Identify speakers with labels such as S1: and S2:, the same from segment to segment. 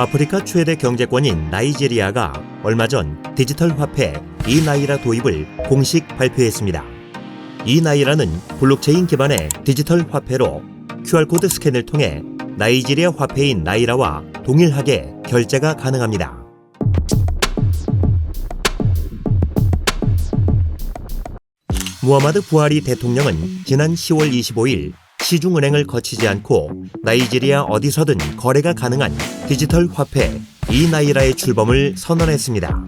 S1: 아프리카 최대 경제권인 나이지리아가 얼마 전 디지털 화폐 이나이라 도입을 공식 발표했습니다. 이나이라는 블록체인 기반의 디지털 화폐로 QR코드 스캔을 통해 나이지리아 화폐인 나이라와 동일하게 결제가 가능합니다. 무하마드 부하리 대통령은 지난 10월 25일 시중은행을 거치지 않고 나이지리아 어디서든 거래가 가능한 디지털 화폐 이나이라의 출범을 선언했습니다.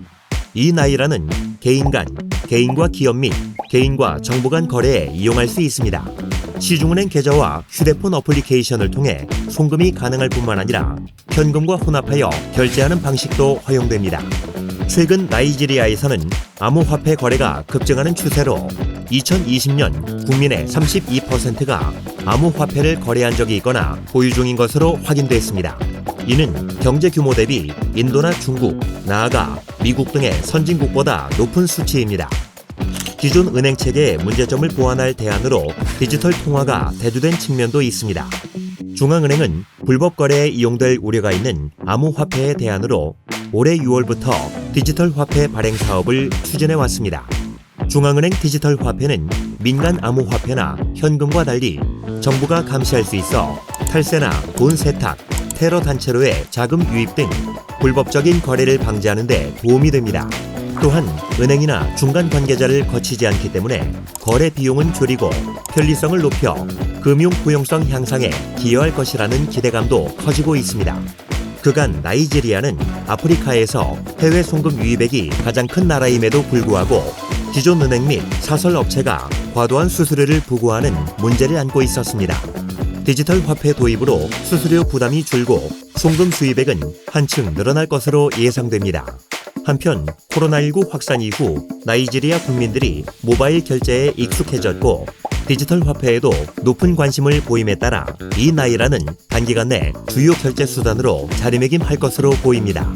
S1: 이나이라는 개인 간, 개인과 기업 및 개인과 정부 간 거래에 이용할 수 있습니다. 시중은행 계좌와 휴대폰 어플리케이션을 통해 송금이 가능할 뿐만 아니라 현금과 혼합하여 결제하는 방식도 허용됩니다. 최근 나이지리아에서는 암호화폐 거래가 급증하는 추세로 2020년 국민의 32%가 암호화폐를 거래한 적이 있거나 보유 중인 것으로 확인됐습니다. 이는 경제 규모 대비 인도나 중국, 나아가 미국 등의 선진국보다 높은 수치입니다. 기존 은행 체계의 문제점을 보완할 대안으로 디지털 통화가 대두된 측면도 있습니다. 중앙은행은 불법 거래에 이용될 우려가 있는 암호화폐의 대안으로 올해 6월부터 디지털 화폐 발행 사업을 추진해 왔습니다. 중앙은행 디지털 화폐는 민간 암호화폐나 현금과 달리 정부가 감시할 수 있어 탈세나 돈 세탁, 테러 단체로의 자금 유입 등 불법적인 거래를 방지하는 데 도움이 됩니다. 또한 은행이나 중간 관계자를 거치지 않기 때문에 거래 비용은 줄이고 편리성을 높여 금융 포용성 향상에 기여할 것이라는 기대감도 커지고 있습니다. 그간 나이지리아는 아프리카에서 해외 송금 유입액이 가장 큰 나라임에도 불구하고 기존 은행 및 사설 업체가 과도한 수수료를 부과하는 문제를 안고 있었습니다. 디지털 화폐 도입으로 수수료 부담이 줄고 송금 수입액은 한층 늘어날 것으로 예상됩니다. 한편 코로나19 확산 이후 나이지리아 국민들이 모바일 결제에 익숙해졌고 디지털 화폐에도 높은 관심을 보임에 따라 이 나이라는 단기간 내 주요 결제 수단으로 자리매김할 것으로 보입니다.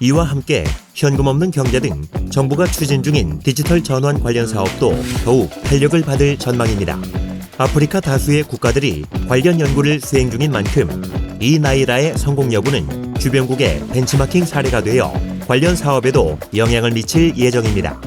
S1: 이와 함께 현금 없는 경제 등 정부가 추진 중인 디지털 전환 관련 사업도 더욱 탄력을 받을 전망입니다. 아프리카 다수의 국가들이 관련 연구를 수행 중인 만큼 이 나이라의 성공 여부는 주변국의 벤치마킹 사례가 되어 관련 사업에도 영향을 미칠 예정입니다.